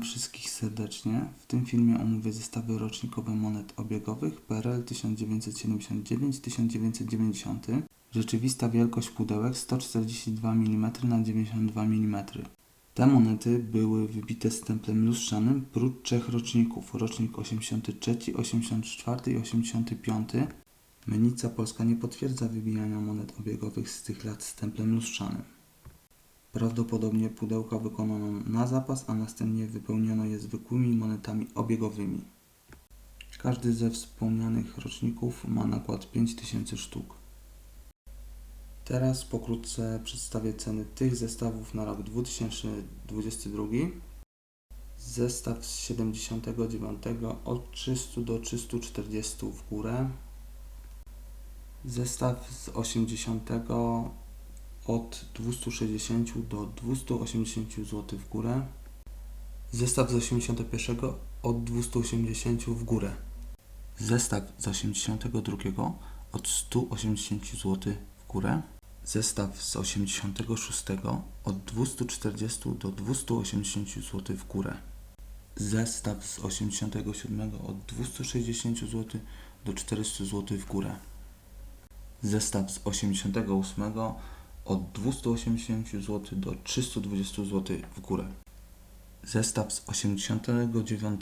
wszystkich serdecznie. W tym filmie omówię zestawy rocznikowe monet obiegowych PRL 1979-1990. Rzeczywista wielkość pudełek 142 mm na 92 mm. Te monety były wybite stemplem lustrzanym prócz trzech roczników. Rocznik 83, 84 i 85. Menica Polska nie potwierdza wybijania monet obiegowych z tych lat stemplem lustrzanym. Prawdopodobnie pudełka wykonano na zapas, a następnie wypełniono je zwykłymi monetami obiegowymi. Każdy ze wspomnianych roczników ma nakład 5000 sztuk. Teraz pokrótce przedstawię ceny tych zestawów na rok 2022. Zestaw z 79 od 300 do 340 w górę. Zestaw z 80 od 260 do 280 zł w górę. Zestaw z 81 od 280 w górę. Zestaw z 82 od 180 zł w górę. Zestaw z 86 od 240 do 280 zł w górę. Zestaw z 87 od 260 zł do 400 zł w górę. Zestaw z 88 od 280 zł do 320 zł w górę. Zestaw z 89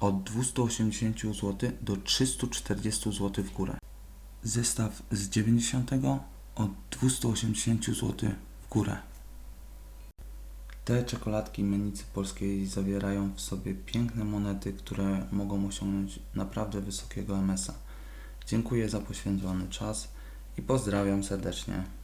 od 280 zł do 340 zł w górę. Zestaw z 90 od 280 zł w górę. Te czekoladki Menicy Polskiej zawierają w sobie piękne monety, które mogą osiągnąć naprawdę wysokiego MS-a. Dziękuję za poświęcony czas i pozdrawiam serdecznie.